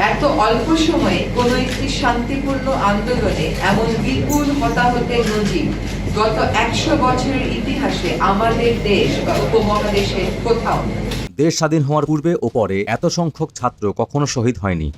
এত অল্প সময়ে কোনো একটি শান্তিপূর্ণ আন্দোলনে এমন বিপুল হতাহতের নজির গত একশো বছরের ইতিহাসে আমাদের দেশ বা উপমহাদেশের কোথাও দেশ স্বাধীন হওয়ার পূর্বে ও পরে এত সংখ্যক ছাত্র কখনো শহীদ হয়নি।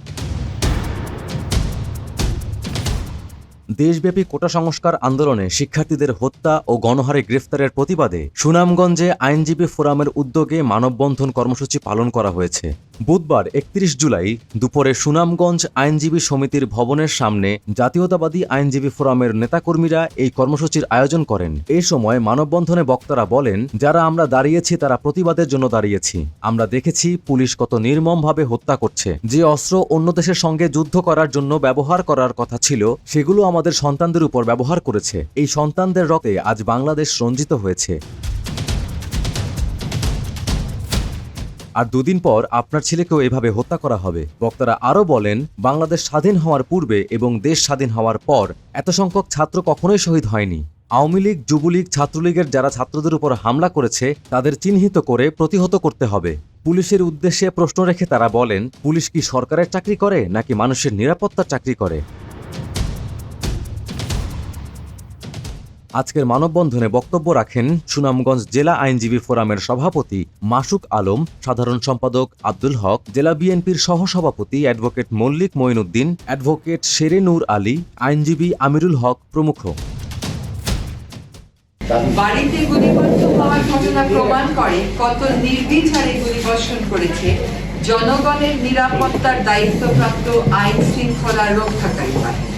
দেশব্যাপী কোটা সংস্কার আন্দোলনে শিক্ষার্থীদের হত্যা ও গণহারে গ্রেফতারের প্রতিবাদে সুনামগঞ্জে আইনজীবী ফোরামের উদ্যোগে মানববন্ধন কর্মসূচি পালন করা হয়েছে। বুধবার একত্রিশ জুলাই দুপুরে সুনামগঞ্জ আইনজীবী সমিতির ভবনের সামনে জাতীয়তাবাদী আইনজীবী ফোরামের নেতাকর্মীরা এই কর্মসূচির আয়োজন করেন। এ সময় মানববন্ধনে বক্তারা বলেন, যারা আমরা দাঁড়িয়েছি, তারা প্রতিবাদের জন্য দাঁড়িয়েছি। আমরা দেখেছি পুলিশ কত নির্মমভাবে হত্যা করছে। যে অস্ত্র অন্য দেশের সঙ্গে যুদ্ধ করার জন্য ব্যবহার করার কথা ছিল, সেগুলো আমাদের সন্তানদের উপর ব্যবহার করেছে। এই সন্তানদের রক্তে আজ বাংলাদেশ রঞ্জিত হয়েছে। আর দুদিন পর আপনার ছেলেকেও এভাবে হত্যা করা হবে। বক্তারা আরও বলেন, বাংলাদেশ স্বাধীন হওয়ার পূর্বে এবং দেশ স্বাধীন হওয়ার পর এত সংখ্যক ছাত্র কখনোই শহীদ হয়নি। আওয়ামী লীগ, যুবলীগ, ছাত্রলীগের যারা ছাত্রদের উপর হামলা করেছে, তাদের চিহ্নিত করে প্রতিহত করতে হবে। পুলিশের উদ্দেশ্যে প্রশ্ন রেখে তারা বলেন, পুলিশ কি সরকারের চাকরি করে নাকি মানুষের নিরাপত্তার চাকরি করে? আজকের মানববন্ধনে বক্তব্য রাখেন সুনামগঞ্জ জেলা আইনজীবী ফোরামের সভাপতি মাসুক আলম, সাধারণ সম্পাদক আব্দুল হক, জেলা বিএনপির সহসভাপতি অ্যাডভোকেট মল্লিক মঈনুদ্দিন, অ্যাডভোকেট শেরে নূর আলী, আইনজীবী আমিরুল হক প্রমুখ। বাড়িতে গুলিবদ্ধ হওয়ার ঘটনা প্রমাণ করে কত নির্বিচারে গুলিবর্ষণ করেছে জনগণের নিরাপত্তার দায়িত্বপ্রাপ্ত আইন শৃঙ্খলা রক্ষাকারী বাহিনী।